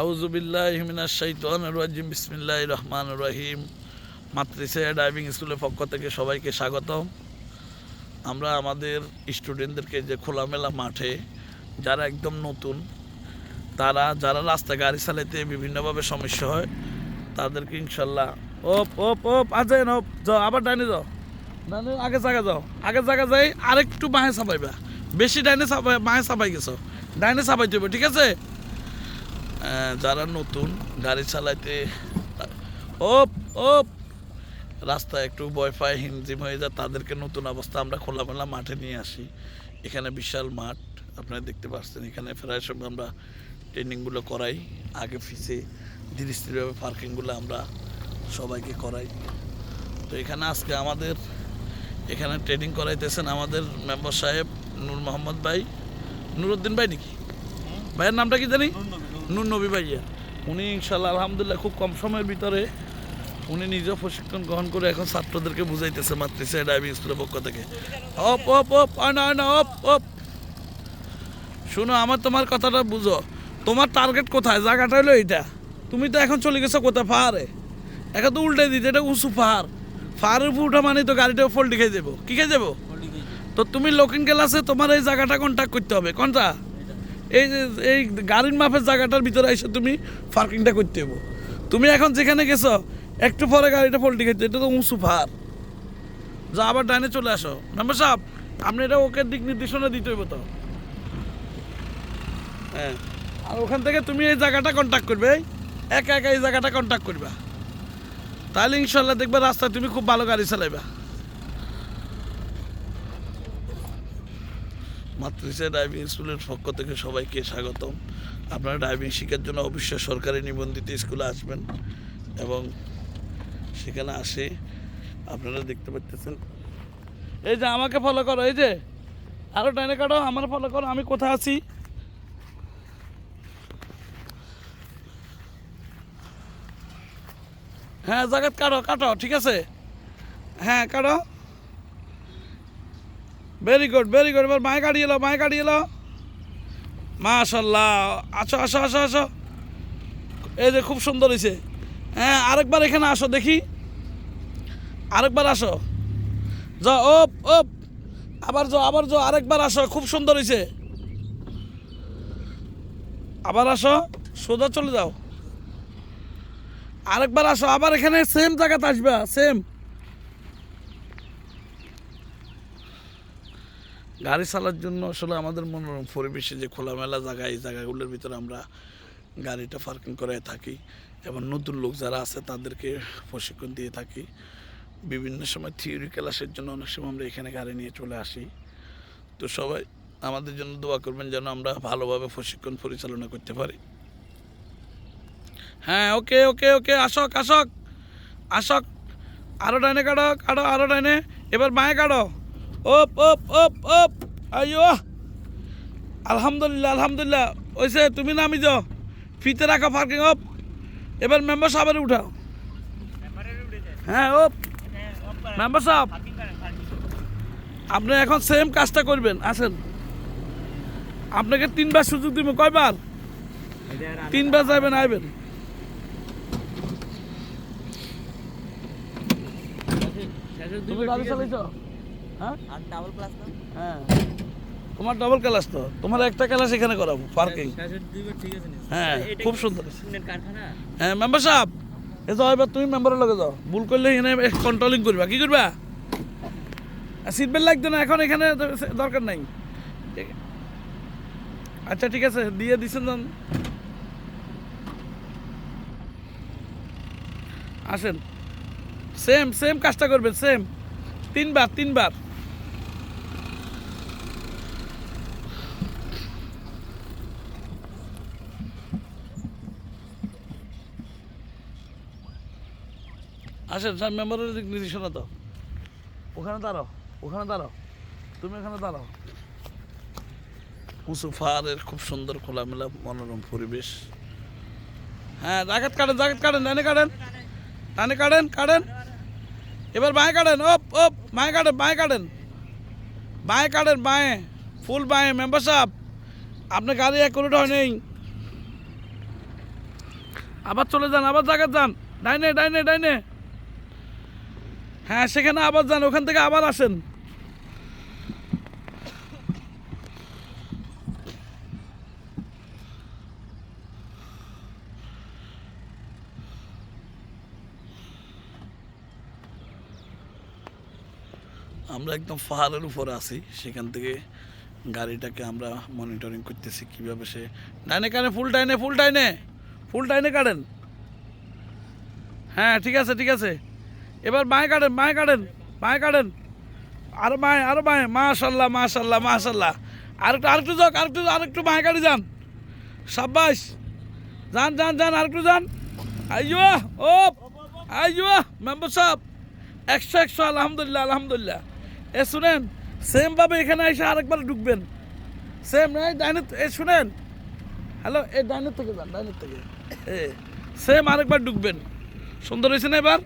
আউজুবিল্লাহ হিমিনা শাইতান রাজিম বিসমিল্লাহ রহমান রহিম। মাতৃসা ড্রাইভিং স্কুলের পক্ষ থেকে সবাইকে স্বাগতম। আমরা আমাদের স্টুডেন্টদেরকে যে খোলামেলা মাঠে, যারা একদম নতুন, তারা, যারা রাস্তা গাড়ি চালাইতে বিভিন্নভাবে সমস্যা হয়, তাদেরকে ইনশাল্লাহ, ওপ ওপ ওপ, আজেন, ওপ, যাও, আবার ডাইনে যাও। ডাইনে, আগে জায়গা যাও, আগে জায়গা যাই, আরেকটু মাহে চাপাইবা। বেশি ডাইনে চাপাই মাহে চাপাই গেছো, ডাইনে চাপাইতে হবে ঠিক আছে? যারা নতুন গাড়ি চালাইতে ওপ ওপ রাস্তায় একটু ভয় পায় হিমজিম হয়ে যায় তাদেরকে নতুন অবস্থা আমরা খোলামেলা মাঠে নিয়ে আসি। এখানে বিশাল মাঠ আপনারা দেখতে পাচ্ছেন এখানে প্রায় সময় আমরা ট্রেনিংগুলো করাই। আগে ফিসে ধীরে স্থিরভাবে পার্কিংগুলো আমরা সবাইকে করাই। তো এখানে আজকে আমাদের এখানে ট্রেনিং করাইতেছেন আমাদের মেম্বার সাহেব নূর মোহাম্মদ ভাই। নুরুদ্দিন ভাই নাকি? ভাইয়ের নামটা কি জানি? নুর নবী ভাইয়া। উনি ইনশাল্লাহ আলহামদুলিল্লাহ খুব কম সময়ের ভিতরে উনি নিজেও প্রশিক্ষণ গ্রহণ করে এখন ছাত্রদেরকে বুঝাইতেছে মাতৃসা ড্রাইভিং স্কুলের পক্ষ থেকে। অপ অপ অপ আয় না আয় না অপ অপ। শোনো আমার তোমার কথাটা বুঝো। তোমার টার্গেট কোথায়? জায়গাটা হলো এইটা। তুমি তো এখন চলে গেছো কোথায়? পাহাড়ে। এখন তো উল্টে দিতে এটা উঁচু পাহাড়। পাহাড়ের উপর উঠা মানে তো গাড়িটা ফল্টি খেয়ে যাব। কি খেয়ে যাব? তো তুমি লকিং ক্লাসে তোমার এই জায়গাটা কন্ট্যাক্ট করতে হবে। কোনটা? এই যে, এই গাড়ির মাপের জায়গাটার ভিতরে এসে তুমি পার্কিংটা করতে হবে। তুমি এখন যেখানে গেছো, একটু পরে গাড়িটা পল্টি খেতে এটা তো উঁচু ফার যা আবার ডাইনে চলে আসো। মেম্বার সাহেব, আপনি এটা ওকে দিক নির্দেশনা দিতে হবে তো? হ্যাঁ। আর ওখান থেকে তুমি এই জায়গাটা কন্ট্যাক্ট করবে একা একা এই জায়গাটা কন্ট্যাক্ট করবা। তাহলে ইনশাল্লাহ দেখবে রাস্তায় তুমি খুব ভালো গাড়ি চালাইবা। মাতৃসা ড্রাইভিং স্কুলের পক্ষ থেকে সবাইকে স্বাগতম। আপনারা ড্রাইভিং শেখার জন্য অবশ্যই সরকারি নিবন্ধিত স্কুলে আসবেন এবং সেখানে আসে আপনারা দেখতে পাচ্ছেন এই যে আমাকে ফলো করো, এই যে আরও ডাইনে কাটো, আমার ফলো করো, আমি কোথায় আছি? হ্যাঁ জায়গাত কাটো কাটো, ঠিক আছে? হ্যাঁ কাটো। ভেরি গুড ভেরি গুড এবার মায়ে কাটিয়ে এলো মায়ে কাটিয়ে এলো। মাশাল্লাহ। আসো আসো আসো আসো। এই যে খুব সুন্দর হয়েছে হ্যাঁ আরেকবার এখানে আসো, দেখি। আরেকবার আসো। যা ওপ ওপ। আবার যাও আবার যাও, আরেকবার আসো। খুব সুন্দর হয়েছে আবার আসো, সোজা চলে যাও। আরেকবার আসো, আবার এখানে সেম জায়গাতে আসবা সেম গাড়ি চালার জন্য আসলে আমাদের মনোরম পরিবেশে যে খোলামেলা জায়গা, এই জায়গাগুলোর ভিতরে আমরা গাড়িটা পার্কিং করে থাকি। এবং নতুন লোক যারা আছে তাদেরকে প্রশিক্ষণ দিয়ে থাকি। বিভিন্ন সময় থিওরি ক্লাসের জন্য অনেক সময় আমরা এখানে গাড়ি নিয়ে চলে আসি। তো সবাই আমাদের জন্য দোয়া করবেন যেন আমরা ভালোভাবে প্রশিক্ষণ পরিচালনা করতে পারি। হ্যাঁ ওকে ওকে ওকে আসক আসক আসক। আরও ডাইনে কাটো কাটো, আরও ডাইনে। এবার মায়ে কাটো। ওপ ওপ ওপ ওপ আইও আলহামদুলিল্লাহ আলহামদুলিল্লাহ। ওইসে তুমি নামি যাও। ফিতে রাখো পার্কিং অপ। এবার মেম্বার সাহেবের উঠাও। হ্যাঁ ওপ মেম্বার সাহেব। আপনি এখন সেম কাজটা করবেন। আসেন। আপনাকে তিনবার সুযোগ দিব। কয়বার? তিনবার যাবেন আইবেন। তুমি গাড়ি চালাইছো হ্যাঁ? ডাবল ক্লাস না? হ্যাঁ। তোমার ডবল ক্লাস তো? তোমার একটা ক্লাস এখানে করাবো পার্কিং না হ্যাঁ খুব সুন্দর। হ্যাঁ মেম্বার সাহেব এ যাও এবার তুমি মেম্বারের লগে যাও। ভুল করলে এখানে কন্ট্রোলিং করবা। কি করবা? সিট বেল্ট লাগতো না এখন এখানে দরকার নাই। আচ্ছা ঠিক আছে দিয়ে দিছেন যান আসেন। সেম সেম কাজটা করবেন সেম তিনবার তিনবার। আসেন, স্যার মেম্বারের দিক নির্দেশনা দাও। ওখানে দাঁড়াও ওখানে দাঁড়াও। তুমি ওখানে দাঁড়াও। উঁচু পাহাড়ের খুব সুন্দর খোলামেলা মনোরম পরিবেশ। হ্যাঁ জাগাত কাটেন জাগাত কাটেন ডানে কাটেন। ডানে কাটেন কাটেন। এবার বাঁয়ে কাটেন ওপ ওপ বাঁয়ে কাটেন বাঁয়ে কাটেন। বাঁয়ে কাটেন, বাঁয়ে, ফুল বাঁয়ে মেম্বার সাহেব। আপনার গাড়ি এক কোনোটা নেই। আবার চলে যান, আবার জায়গা যান। ডাইনে ডাইনে ডাইনে। হ্যাঁ সেখানে আবার যান, ওখান থেকে আবার আসেন। আমরা একদম পাহাড়ের উপরে আছি, সেখান থেকে গাড়িটাকে আমরা মনিটরিং করতেছি, কীভাবে সে ডাইনে কানে ফুল টাইনে ফুল টাইনে ফুল টাইনে কাটেন হ্যাঁ ঠিক আছে ঠিক আছে। এবার মায়ে কাটেন মায়ে কাটেন মায়ে কাটেন। আরও মায়ে আরও মায়ে। মাশাল্লাহ মাশাল্লাহ মাশাল্লাহ। আরেকটু আরেকটু যাক, আরেকটু আরেকটু মায়ে কাটি যান। সাব্বাস। যান যান যান, আরেকটু যান। আইয়ো ও আইয়ো, মেম্বার সাহেব। একশো একশো, আলহামদুলিল্লাহ আলহামদুলিল্লাহ। এ, শুনেন সেম ভাবে এখানে এসে আরেকবার ঢুকবেন। সেম, এই ডাইনের এ, শুনেন। হ্যালো, এই ডাইনের থেকে যান ডাইনের থেকে। এ, সেম আরেকবার ঢুকবেন। সুন্দর হয়েছে না এবার?